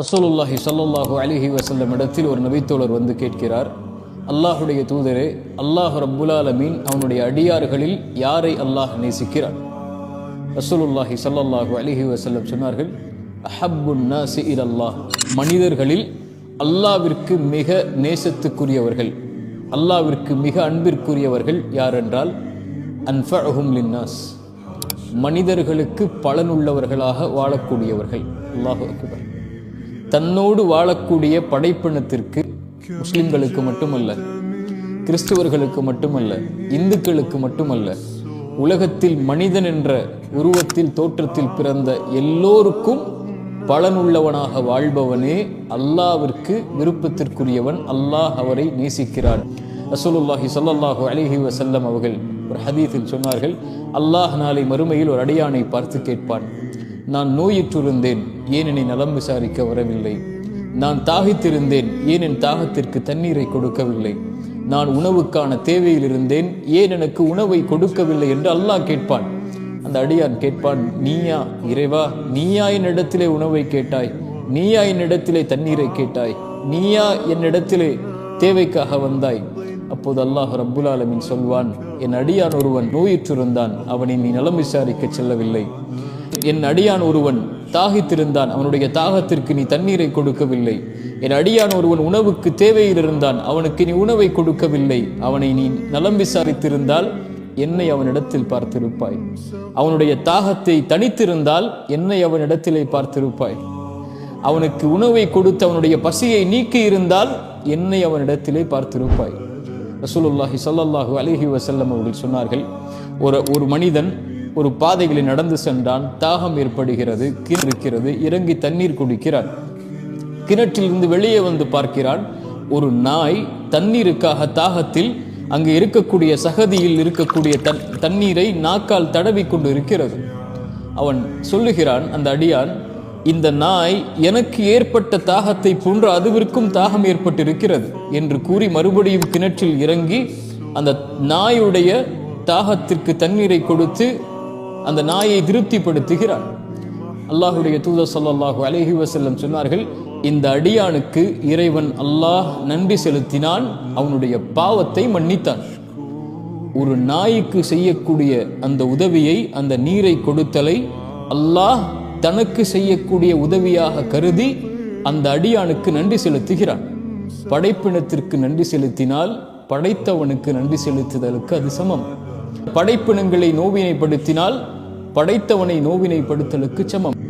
ரசூலுல்லாஹி சல்லாஹு அலிஹி வசல்லம் இடத்தில் ஒரு நபித்தோழர் வந்து கேட்கிறார் அல்லாஹுடைய தூதரே அல்லாஹ் ரப்புலாலமீன் அவனுடைய அடியார்களில் யாரை அல்லாஹ் நேசிக்கிறான்? ரசூலுல்லாஹி சல்லாஹு அலிஹி வசல்லம் சொன்னார்கள் அஹப்புன் நாசி அல்லாஹ் மனிதர்களில் அல்லாவிற்கு மிக நேசத்துக்குரியவர்கள் அல்லாவிற்கு மிக அன்பிற்குரியவர்கள் யார் என்றால் அன்ஃபஹும் லின்னாஸ். மனிதர்களுக்கு பலனுள்ளவர்களாக வாழக்கூடியவர்கள். அல்லாஹு அக்பர். தன்னோடு வாழக்கூடிய படைப்பினத்திற்கு முஸ்லிம்களுக்கு மட்டுமல்ல கிறிஸ்துவர்களுக்கு மட்டுமல்ல இந்துக்களுக்கு மட்டுமல்ல உலகத்தில் மனிதன் என்ற உருவத்தில் தோற்றத்தில் பிறந்த எல்லோருக்கும் பலனுள்ளவனாக வாழ்பவனே அல்லாவிற்கு விருப்பத்திற்குரியவன். அல்லாஹ் அவரை நேசிக்கிறான். ரசூலுல்லாஹி சொல்லல்லாஹு அலிஹி வசல்லம் அவர்கள் ஒரு ஹதீஸில் சொன்னார்கள் அல்லாஹ் நாளை மறுமையில் ஒரு அடியானை பார்த்து கேட்பான். நான் நோயிற்றிருந்தேன் ஏன் என்னை நலம் விசாரிக்க வரவில்லை. நான் தாகித்திருந்தேன் ஏன் என் தாகத்திற்கு தண்ணீரை கொடுக்கவில்லை. நான் உணவுக்கான தேவையில் இருந்தேன் ஏன் எனக்கு உணவை கொடுக்கவில்லை என்று அல்லாஹ் கேட்பான். அந்த அடியான் கேட்பான் நீயா இறைவா நீயா என்னிடத்திலே உணவை கேட்டாய் நீயா என்னிடத்திலே தண்ணீரை கேட்டாய் நீயா என்னிடத்திலே தேவைக்காக வந்தாய். அப்போது அல்லாஹ் ரப்புல் ஆலமின் சொல்வான் என் அடியான் ஒருவன் நோயிற்றிருந்தான் அவனை நீ நலம் விசாரிக்க செல்லவில்லை. என் அடியான் ஒருவன் தாகித்திருந்தான் அவனுடைய தாகத்திற்கு நீ தண்ணீரை கொடுக்கவில்லை. என் அடியான் ஒருவன் உணவுக்கு தேவையில் இருந்தான் அவனுக்கு நீ உணவை கொடுக்கவில்லை. அவனை நீ நலம் விசாரித்திருந்தால் என்னை அவனிடத்தில் பார்த்திருப்பாய். அவனுடைய தாகத்தை தனித்திருந்தால் என்னை அவனிடத்திலே பார்த்திருப்பாய். அவனுக்கு உணவை கொடுத்து அவனுடைய பசியை நீக்கி இருந்தால் என்னை அவனிடத்திலே பார்த்திருப்பாய். ரசூலுல்லாஹி சல்லாஹூ அலிஹி வசல்லம் அவர்கள் சொன்னார்கள் ஒரு ஒரு மனிதன் ஒரு பாதைகளில் நடந்து சென்றான். தாகம் ஏற்படுகிறது இருக்கிறது இறங்கி தண்ணீர் குடிக்கிறான். கிணற்றிலிருந்து வெளியே வந்து பார்க்கிறான். ஒரு நாய் தண்ணீருக்காக தாகத்தில் அங்கு இருக்கக்கூடிய சகதியில் இருக்கக்கூடிய தன் தண்ணீரை நாக்கால் தடவி கொண்டு இருக்கிறது அவன் சொல்லுகிறான் அந்த அடியான் இந்த நாய் எனக்கு ஏற்பட்ட தாகத்தை போன்று அதுவிற்கும் தாகம் ஏற்பட்டிருக்கிறது என்று கூறி மறுபடியும் கிணற்றில் இறங்கி அந்த நாயுடைய தாகத்திற்கு தண்ணீரை கொடுத்து அந்த நாயை திருப்திப்படுத்துகிறார் அல்லாஹுடைய தூதர் ஸல்லல்லாஹு அலஹி வசல்லம் சொன்னார்கள் இந்த அடியானுக்கு இறைவன் அல்லாஹ் நன்றி செலுத்தினான் அவனுடைய பாவத்தை மன்னித்தான். ஒரு நாய்க்கு செய்யக்கூடிய அந்த உதவியை அந்த நீரை கொடுத்தலை அல்லாஹ் தனக்கு செய்யக்கூடிய உதவியாக கருதி அந்த அடியானுக்கு நன்றி செலுத்துகிறான். படைப்பினத்திற்கு நன்றி செலுத்தினால் படைத்தவனுக்கு நன்றி செலுத்துதலுக்கு அது சமம். படைப்பினங்களை நோவினைப்படுத்தினால் படைத்தவனை நோவினை படுத்தலுக்கு சமம்.